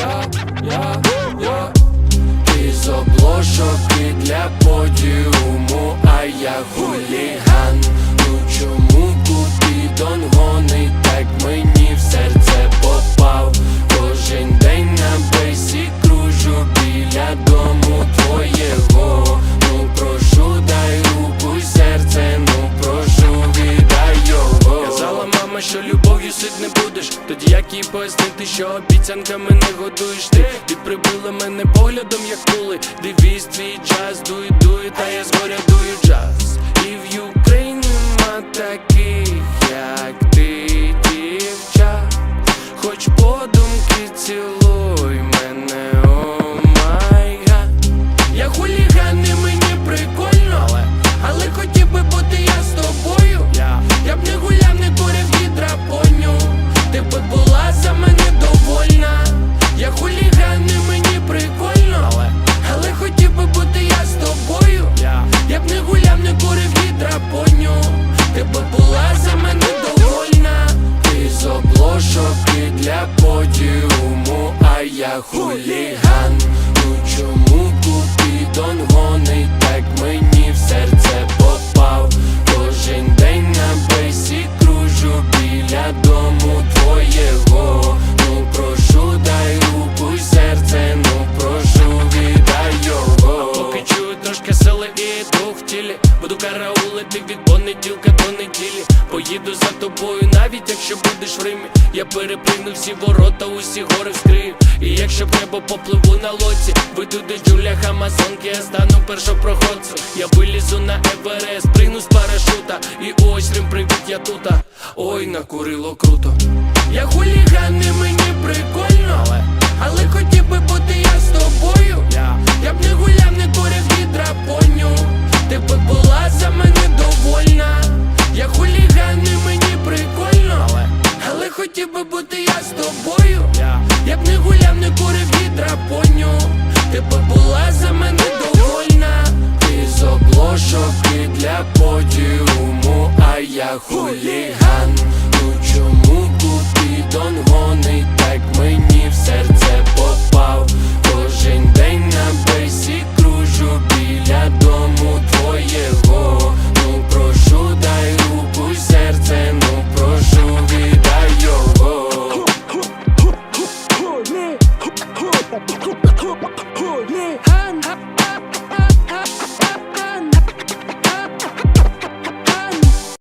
я, я, я. Ти з обложок і для подіуму, Тоді як їй пояснити, що обіцянками не годуєш ти? Ти прибила мене поглядом, як кули. Дивись твій час, дуй, дуй, та я згоря дую джаз. І в Україні нема таких, як ти, дівчат. Хоч подумки цілуй за мене довольна Я хуліган і мені прикольно, але, але хотів би бути я з тобою. Yeah. я б не гуляв, не курив гідропоню Ти би була за мене довольна. Ти з обложок і для подіуму, а я хуліган трошки сили і дух в тілі. Буду караулити від понеділка до неділі. Поїду за тобою, навіть якщо будеш в Римі. Я перепригну всі ворота, усі гори вскрию. І якщо небо попливу на лоці Вийду до джулях Амазонки, я стану першопроходцем. Я вилізу на Еверест, пригну з парашута. І ось Рим, привіт, я тута Ой, накурило круто. Я хуліган і мені хотів би бути я з тобою. Я, б не гуляв, не курив гідропоню Ти би була за мене довольна. Ти з обложок і для подіуму, а я хуліган